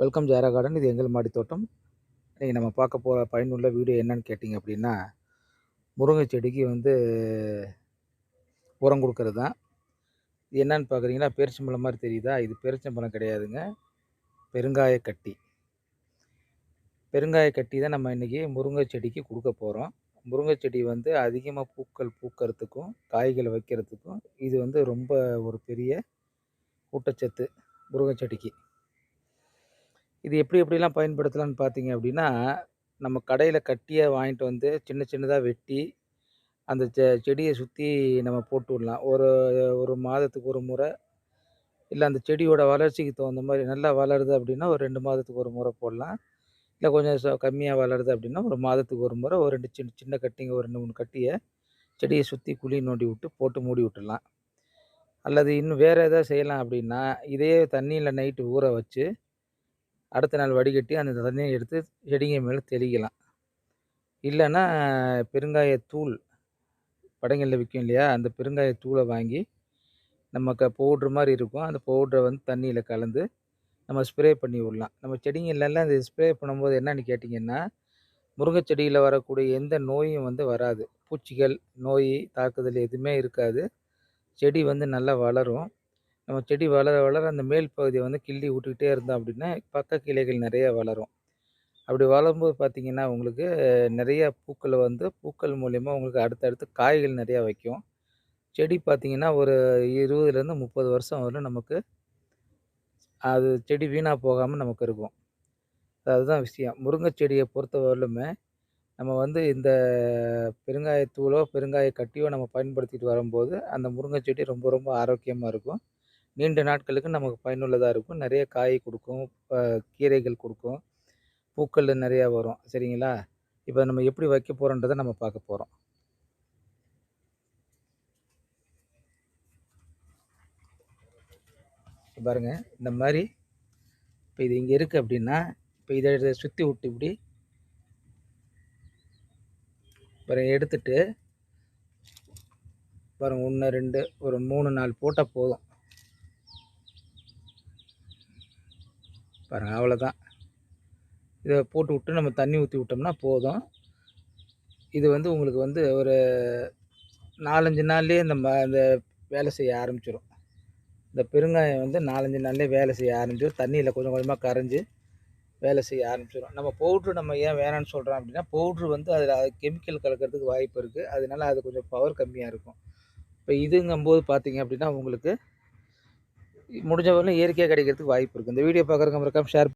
Welcome ஜாரா garden. இது எங்கள் மாடி தோட்டம். இன்றைக்கி நம்ம பார்க்க போகிற பயனுள்ள வீடியோ என்னன்னு கேட்டிங்க அப்படின்னா முருங்கை செடிக்கு வந்து உரம் கொடுக்கறது தான். இது என்னன்னு பார்க்குறீங்கன்னா பேரிச்சம்பழம் மாதிரி தெரியுதா? இது பேரிச்சம்பழம் கிடையாதுங்க. பெருங்காய கட்டி. பெருங்காய கட்டி தான் நம்ம இன்றைக்கி முருங்கை செடிக்கு கொடுக்க போகிறோம் முருங்கை செடி வந்து அதிகமாக பூக்கள் பூக்கிறதுக்கும் காய்கள் வைக்கிறதுக்கும் இது வந்து ரொம்ப ஒரு பெரிய ஊட்டச்சத்து முருங்கை செடிக்கு. இது எப்படி எப்படிலாம் பயன்படுத்தலாம்னு பார்த்தீங்க அப்படின்னா நம்ம கடையில் கட்டியை வாங்கிட்டு வந்து சின்ன சின்னதாக வெட்டி அந்த செ செடியை சுற்றி நம்ம போட்டு விடலாம். ஒரு ஒரு மாதத்துக்கு ஒரு முறை இல்லை அந்த செடியோட வளர்ச்சிக்கு தகுந்த மாதிரி நல்லா வளருது அப்படின்னா ஒரு ரெண்டு மாதத்துக்கு ஒரு முறை போடலாம். இல்லை கொஞ்சம் கம்மியாக வளருது அப்படின்னா ஒரு மாதத்துக்கு ஒரு முறை ஒரு ரெண்டு சின்ன சின்ன கட்டிங்க ஒரு ரெண்டு மூணு கட்டியை செடியை சுற்றி குழி நோண்டி விட்டு போட்டு மூடி விட்டுடலாம். அல்லது இன்னும் வேறு எதாவது செய்யலாம் அப்படின்னா இதே தண்ணியில் நைட்டு ஊற வச்சு அடுத்த நாள் வடிகட்டி அந்த தண்ணியை எடுத்து செடிங்க மேலே தெளிக்கலாம். இல்லைன்னா பெருங்காயத்தூள் படங்களில் விற்கும் இல்லையா? அந்த பெருங்காயத்தூளை வாங்கி நமக்கு பவுட்ரு மாதிரி இருக்கும். அந்த பவுட்ரை வந்து தண்ணியில் கலந்து நம்ம ஸ்ப்ரே பண்ணி விடலாம். நம்ம செடிங்களெல்லாம் இந்த ஸ்ப்ரே பண்ணும்போது என்னன்னு கேட்டிங்கன்னா முருங்கை செடியில் வரக்கூடிய எந்த நோயும் வந்து வராது. பூச்சிகள் நோய் தாக்குதல் எதுவுமே இருக்காது. செடி வந்து நல்லா வளரும். நம்ம செடி வளர வளர அந்த மேல் பகுதியை வந்து கிள்ளி விட்டுக்கிட்டே இருந்தோம் அப்படின்னா பக்க கிளைகள் நிறைய வளரும். அப்படி வளரும்போது பார்த்திங்கன்னா உங்களுக்கு நிறையா பூக்களை வந்து பூக்கள் மூலயமா உங்களுக்கு அடுத்தடுத்து காய்கள் நிறையா வைக்கும். செடி பார்த்திங்கன்னா ஒரு இருபதுலேருந்து முப்பது வருஷம் வரலும் நமக்கு அது செடி வீணாக போகாமல் நமக்கு இருக்கும். அதுதான் விஷயம். முருங்கை செடியை பொறுத்த வரலுமே நம்ம வந்து இந்த பெருங்காயத்தூளோ பெருங்காய கட்டியோ நம்ம பயன்படுத்திட்டு வரும்போது அந்த முருங்கை செடி ரொம்ப ரொம்ப ஆரோக்கியமாக இருக்கும். நீண்ட நாட்களுக்கு நமக்கு பயனுள்ளதாக இருக்கும். நிறைய காய் கொடுக்கும் கீரைகள் கொடுக்கும். பூக்கள் நிறையா வரும். சரிங்களா? இப்போ நம்ம எப்படி வைக்க போகிறோன்றதை நம்ம பார்க்க போகிறோம் பாருங்கள் இந்த மாதிரி இப்போ இது இங்கே இருக்குது அப்படின்னா இப்போ இதை சுற்றி விட்டு இப்படி பாருங்க எடுத்துட்டு பாருங்கள் ஒன்று ரெண்டு ஒரு மூணு நாலு போட்டால் போதும். பாருங்கள் அவ்வளோதான் இதை போட்டு விட்டு நம்ம தண்ணி ஊற்றி விட்டோம்னா போதும். இது வந்து உங்களுக்கு வந்து ஒரு நாலஞ்சு நாள்லேயே இந்த அந்த இந்த வேலை செய்ய ஆரம்பிச்சிடும் இந்த பெருங்காயம் வந்து நாலஞ்சு நாள்லேயே வேலை செய்ய ஆரம்பிச்சிடும் தண்ணியில் கொஞ்சம் கொஞ்சமாக கரைஞ்சி வேலை செய்ய ஆரம்பிச்சிடும் நம்ம பவுட்ரு நம்ம ஏன் வேணான்னு சொல்கிறோம் அப்படின்னா பவுட்ரு வந்து அதில் கெமிக்கல் கலக்கிறதுக்கு வாய்ப்பு இருக்குது அதனால அது கொஞ்சம் பவர் கம்மியாக இருக்கும். இப்போ இதுங்கும்போது பார்த்தீங்க அப்படின்னா உங்களுக்கு முடிஞ்ச வரலும் இயற்கையாக கிடைக்கிறதுக்கு வாய்ப்பு இருக்குது இந்த வீடியோ பார்க்குறவங்க மறக்காமல் ஷேர்